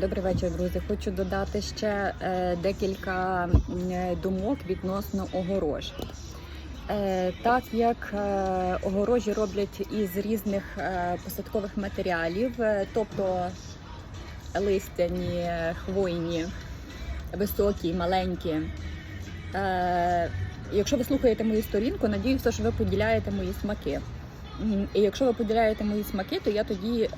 Добрий вечір, друзі. Хочу додати ще е, декілька е, думок відносно огорож. Е, так як огорожі роблять із різних посадкових матеріалів, тобто листяні, хвойні, високі, маленькі. Якщо ви слухаєте мою сторінку, надіюся, що ви поділяєте мої смаки. І якщо ви поділяєте мої смаки, то я тоді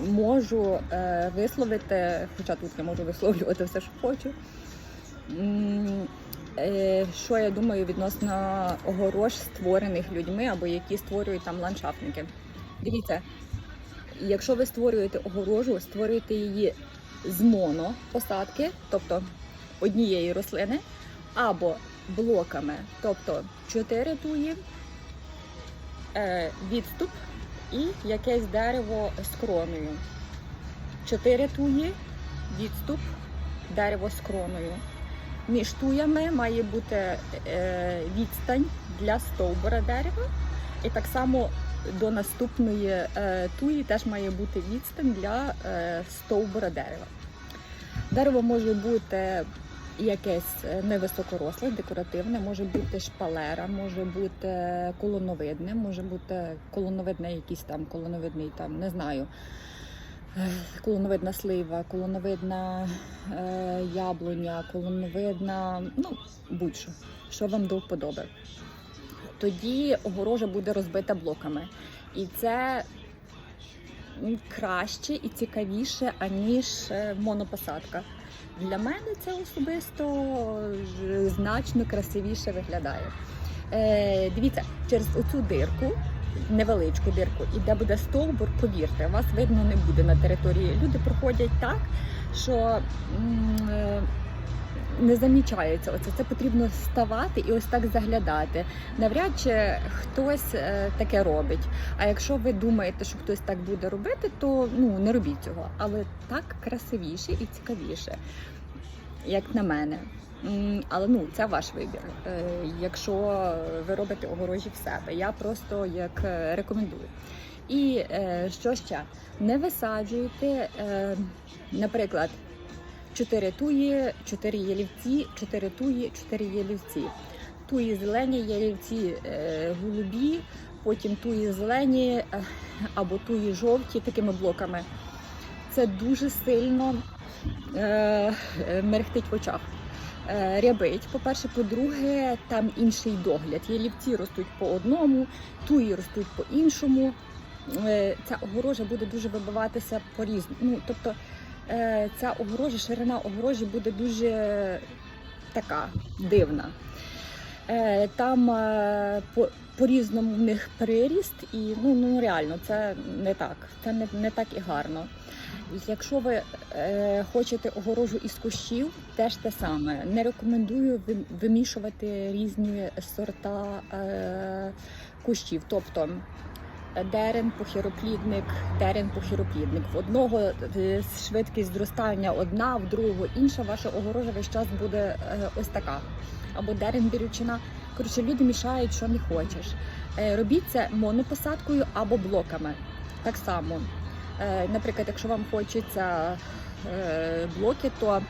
можу е, висловити, хоча тут я можу висловлювати все, що хочу. Е, Що я думаю відносно огорож, створених людьми або які створюють там ландшафтники. Дивіться, якщо ви створюєте огорожу, створюєте її з монопосадки, тобто однієї рослини, або блоками, тобто 4 туї, е, відступ і якесь дерево з кроною. 4 туї, відступ, дерево з кроною. Між туями має бути е, відстань для стовбура дерева, і так само до наступної е, туї теж має бути відстань для е, стовбура дерева. Дерево може бути якесь е, невисокоросле, декоративне, може бути шпалера, може бути колоновидне, може бути колоновидне, якийсь там колоновидний, там не знаю. е, Колоновидна слива, колоновидна е, яблуня, колоновидна, ну будь-що, що вам до вподоби. Тоді огорожа буде розбита блоками. І це краще і цікавіше, аніж е, монопосадка. Для мене це особисто значно красивіше виглядає. Е, дивіться, через оцю дирку, невеличку дирку, і де буде стовбур, повірте, вас видно не буде на території. Люди проходять так, що е, не замічається оце. Це потрібно ставати і ось так заглядати. Навряд чи хтось е, таке робить. А якщо ви думаєте, що хтось так буде робити, то ну не робіть цього. Але так красивіше і цікавіше, як на мене. Але ну це ваш вибір. Е, Якщо ви робите огорожі в себе, я просто як е, рекомендую. І що ще? Не висаджуйте, наприклад, 4 туї, 4 ялівці, 4 туї, 4 ялівці. Туї зелені, ялівці е, голубі, потім туї зелені е, або туї жовті такими блоками. Це дуже сильно е, мерехтить в очах. Е, рябить, по-перше, по-друге, там інший догляд. Ялівці ростуть по одному, туї ростуть по іншому. Ця огорожа буде дуже вибиватися по різному. Ну, тобто ця огорожа, ширина огорожі буде дуже така дивна. Е, Там е, по, по-різному в них приріст, і ну, ну реально це не так. Це не, не так і гарно. Якщо ви е, хочете огорожу із кущів, теж те саме. Не рекомендую вимішувати різні сорта е, кущів. Тобто е, дерен, похироплідник, дерен, похироплідник. В одного е, швидкість зростання одна, в другого інша. Ваша огорожа весь час буде е, ось така. Або дерен бірючина. Коротше, люди мішають, що не хочеш. Е, Робіть це монопосадкою або блоками. Так само. Наприклад, якщо вам хочеться блоки, то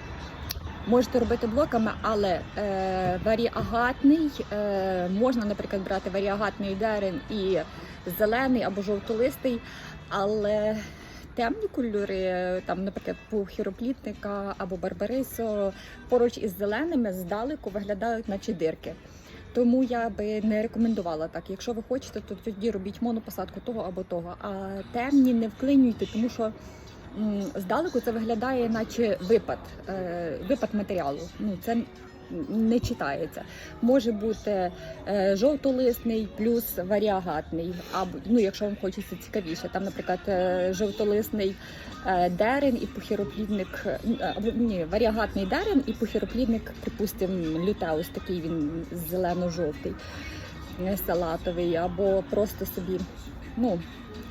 можете робити блоками, але е, варіагатний е, можна, наприклад, брати варіагатний дерен і зелений або жовтолистий, але темні кольори, там, наприклад, пухіроплітника або барбарисо, поруч із зеленими здалеку виглядають, наче дирки. Тому я би не рекомендувала так. Якщо ви хочете, то тоді робіть монопосадку того або того. А темні не вклинюйте, тому що здалеку це виглядає, наче випад, е, випад матеріалу. Ну це не читається. Може бути е, жовтолисний плюс варіагатний, або ну, якщо вам хочеться цікавіше, там, наприклад, е, жовтолисний дерен і похироплідник, е, або ні, варіагатний дерен і похироплідник, припустимо, лютеус, такий він зелено-жовтий, салатовий, або просто собі. Ну,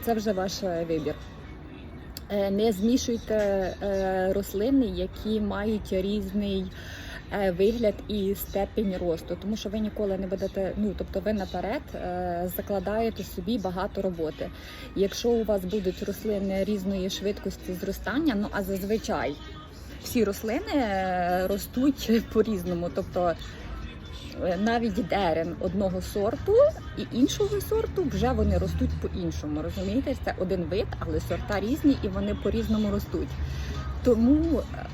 це вже ваш вибір. Е, Не змішуйте е, рослини, які мають різний е, вигляд і степінь росту, тому що ви ніколи не будете, ну тобто ви наперед закладаєте собі багато роботи. Якщо у вас будуть рослини різної швидкості зростання, ну а зазвичай всі рослини ростуть по-різному. Тобто е, навіть дерен одного сорту і іншого сорту вже вони ростуть по-іншому. Розумієте, це один вид, але сорта різні і вони по-різному ростуть. Тому е,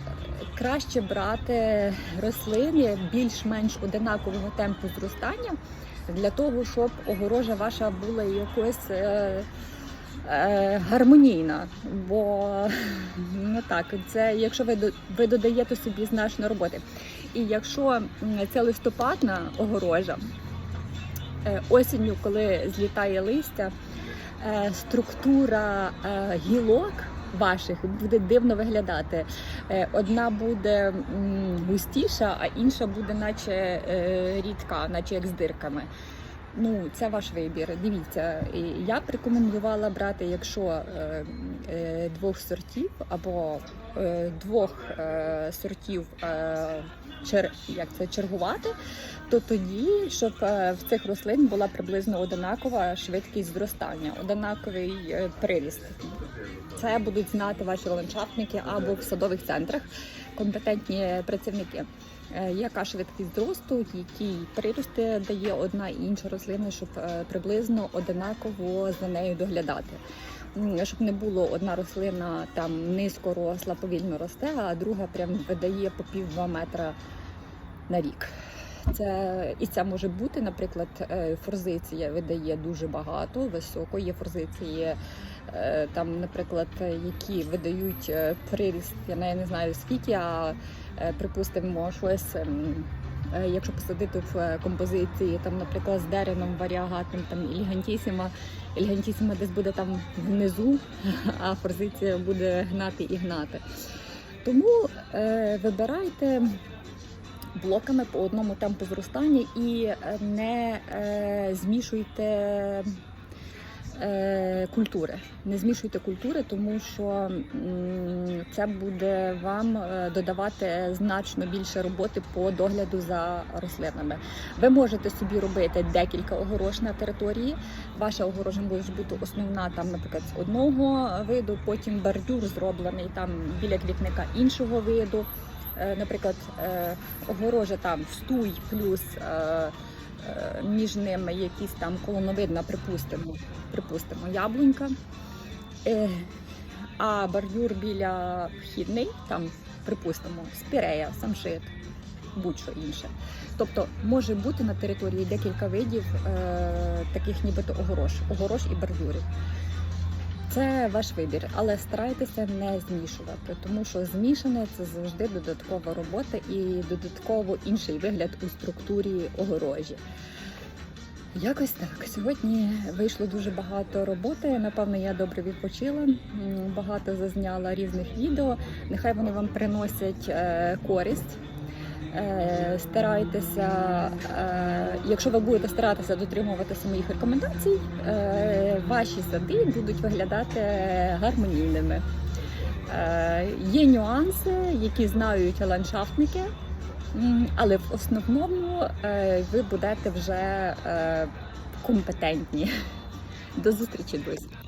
краще брати рослини більш-менш одинакового темпу зростання для того, щоб огорожа ваша була якось. Е, Гармонійна, бо ну так, це якщо ви ви додаєте собі значно роботи. І якщо це листопадна огорожа, е, осінню, коли злітає листя, е, структура гілок ваших буде дивно виглядати. Одна буде густіша, а інша буде, наче рідка, наче як з дирками. Ну, це ваш вибір. Дивіться, я б рекомендувала брати, якщо е, е, двох сортів або е, двох сортів чер, як це чергувати, то тоді, щоб в цих рослин була приблизно одинакова швидкість зростання, одинаковий е, приріст. Це будуть знати ваші ландшафтники або в садових центрах компетентні працівники. Е, Яка швидкість зросту, які прирости дає одна і інша рослина, щоб е, приблизно одинаково за нею доглядати. Щоб не було одна рослина там низько росла, повільно росте, а друга прям видає по пів-два метра на рік. Це і це може бути, наприклад, е, форзиція видає дуже багато високої форзиції. е, Там, наприклад, які видають е, приріст, я не знаю скільки, а припустимо, щось. ем, Якщо посадити в композиції, там, наприклад, з дереном варіагатним, там ільгантісіма, ільгантісіма десь буде там внизу, а форзиція буде гнати і гнати. Тому е, вибирайте блоками по одному темпу зростання і е, не е, змішуйте е, культури. Не змішуйте культури, тому що це буде вам е, додавати значно більше роботи по догляду за рослинами. Ви можете собі робити декілька огорож на території. Ваша огорожа може бути основна там, наприклад, з одного виду, потім бордюр зроблений там біля квітника іншого виду. Е, Наприклад, е, огорожа там стуй плюс е, між ними якісь там колоновидна, припустимо, припустимо, яблунька. А бордюр біля вхідний, там, припустимо, спірея, самшит, будь-що інше. Тобто може бути на території декілька видів е, таких нібито огорош, огорош і бордюрів. Це ваш вибір, але старайтеся не змішувати, тому що змішане це завжди додаткова робота і додатково інший вигляд у структурі огорожі. Якось так. Сьогодні вийшло дуже багато роботи. Напевно, я добре відпочила. Багато зазняла різних відео. Нехай вони вам приносять е, користь. Е, старайтеся, е, якщо ви будете старатися дотримуватися моїх рекомендацій, е, ваші сади будуть виглядати гармонійними. Є нюанси, які знають ландшафтники, але в основному ви будете вже компетентні. До зустрічі, друзі!